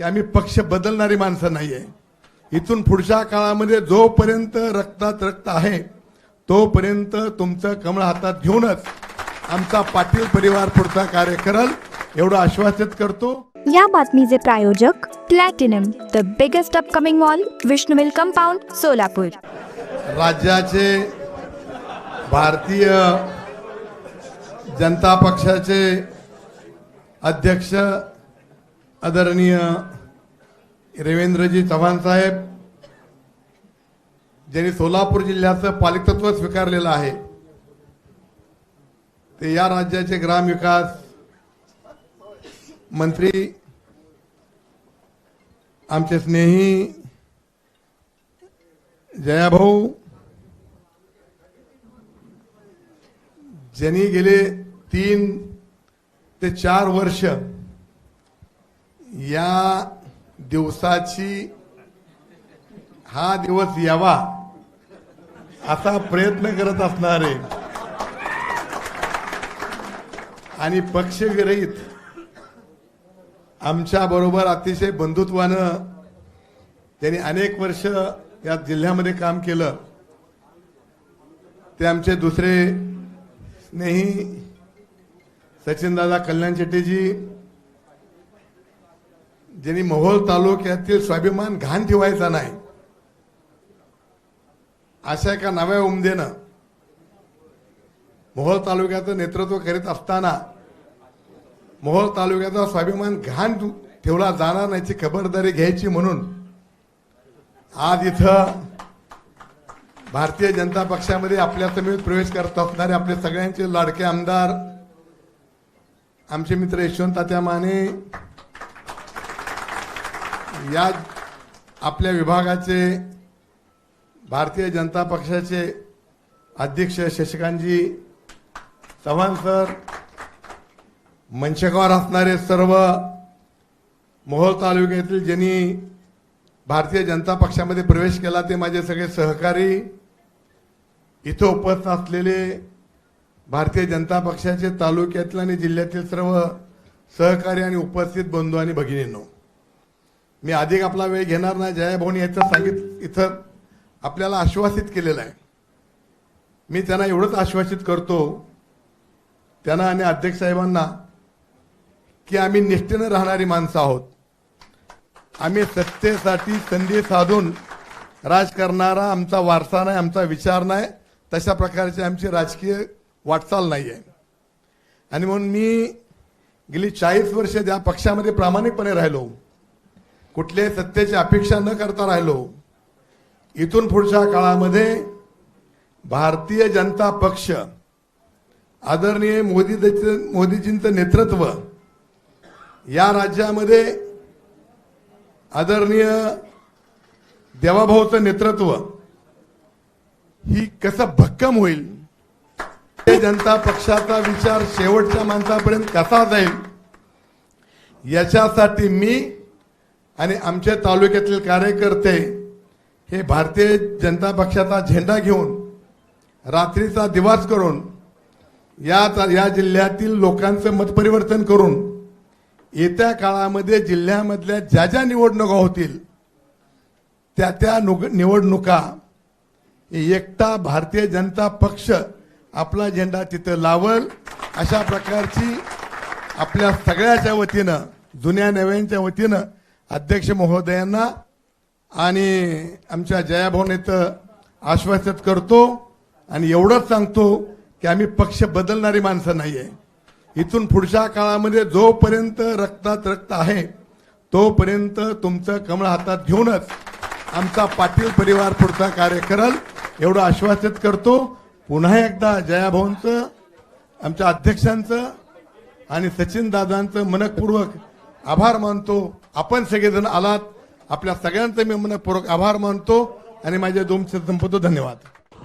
की आम्ही पक्ष बदलणारी माणसं नाहीये. इथून पुढच्या काळामध्ये जोपर्यंत रक्तात रक्त आहे तोपर्यंत तुमचं कमळ हातात घेऊनच आमचा पाटील परिवार पुढचा कार्य करल एवढं आश्वासित करतो. या बातमीचे प्रायोजक platinum the biggest upcoming mall Vishnu mill compound Solapur राज्याचे भारतीय जनता पक्षाचे अध्यक्ष आदरणीय रवींद्रजी चव्हाण साहेब ज्यांनी सोलापूर जिल्ह्याचं पालिकत्व स्वीकारलेलं आहे ते या राज्याचे ग्रामविकास मंत्री आमचे स्नेही जयाभाऊ ज्यांनी गेले तीन ते चार वर्ष या दिवसाची हा दिवस यावा असा प्रयत्न करत असणारे आणि पक्षविरहित आमच्या बरोबर अतिशय बंधुत्वानं त्यांनी अनेक वर्ष या जिल्ह्यामध्ये काम केलं. ते आमचे दुसरे स्नेही सचिनदादा कल्याण शेट्टीजी ज्यांनी मोहोळ तालुक्यातील स्वाभिमान घाण ठेवायचा नाही. अशा एका नव्या उमदेनं मोहोळ तालुक्याचं नेतृत्व करीत असताना मोहोळ तालुक्याचा स्वाभिमान घाण ठेवला जाणार नाहीची खबरदारी घ्यायची म्हणून आज इथं भारतीय जनता पक्षामध्ये आपल्या समेत प्रवेश करत असणारे आपले सगळ्यांचे लाडके आमदार आमचे मित्र यशवंत तात्या माने या आपल्या विभागाचे भारतीय जनता पक्षाचे अध्यक्ष शशिकांतजी चव्हाण सर मंचकावर असणारे सर्व मोहोळ तालुक्यातील ज्यांनी भारतीय जनता पक्षामध्ये प्रवेश केला ते माझे सगळे सहकारी इथं उपस्थित असलेले भारतीय जनता पक्षाचे तालुक्यातील आणि जिल्ह्यातील सर्व सहकारी आणि उपस्थित बंधू आणि भगिनींनो. मी अधिक आपला वेळ घेणार नाही. जयाभाऊनी याचं सांगित इथं आपल्याला आश्वासित केलेलं आहे. मी त्यांना एवढंच आश्वासित करतो त्यांना आणि अध्यक्ष साहेबांना की आम्ही निष्ठेनं राहणारी माणसं आहोत. आम्ही सत्तेसाठी संधी साधून राज करणारा आमचा वारसा नाही आमचा विचार नाही. तशा प्रकारची आमची राजकीय वाटचाल नाही आहे आणि म्हणून मी गेली चाळीस वर्ष त्या पक्षामध्ये प्रामाणिकपणे राहिलो कुठल्याही सत्तेची अपेक्षा न करता राहिलो इथून पुढच्या काळामध्ये भारतीय जनता पक्ष आदरणीय मोदी मोदीजींचं नेतृत्व या राज्यामध्ये आदरणीय देवाभाऊचं नेतृत्व ही कसं भक्कम होईल? जनता पक्षाचा विचार शेवटच्या माणसापर्यंत कसा जाईल? याच्यासाठी मी आणि आमच्या तालुक्यातील कार्यकर्ते हे भारतीय जनता पक्षाचा झेंडा घेऊन रात्रीचा दिवास करून या या जिल्ह्यातील लोकांचं मतपरिवर्तन करून येत्या काळामध्ये जिल्ह्यामधल्या ज्या ज्या निवडणुका होतील त्या त्या निवडणुका एकटा भारतीय जनता पक्ष आपला झेंडा तिथं लावल अशा प्रकारची आपल्या सगळ्याच्या वतीनं जुन्या नव्यांच्या वतीनं अध्यक्ष महोदयांना आणि आमच्या जयाभाऊन इथं आश्वासित करतो आणि एवढंच सांगतो की आम्ही पक्ष बदलणारी माणसं नाही आहे इथून पुढच्या काळामध्ये जोपर्यंत रक्तात रक्त आहे तोपर्यंत तुमचं कमळ हातात घेऊनच आमचा पाटील परिवार पुढचा कार्य करल एवढं आश्वासित करतो. पुन्हा एकदा जयाभाऊंचं आमच्या अध्यक्षांचं आणि सचिन दादांचं मनपूर्वक आभार मानतो. आपण सगळेजण आलात. आपल्या सगळ्यांचं मी मनपूर्वक आभार मानतो. आणि माझ्या दोन संपतो धन्यवाद.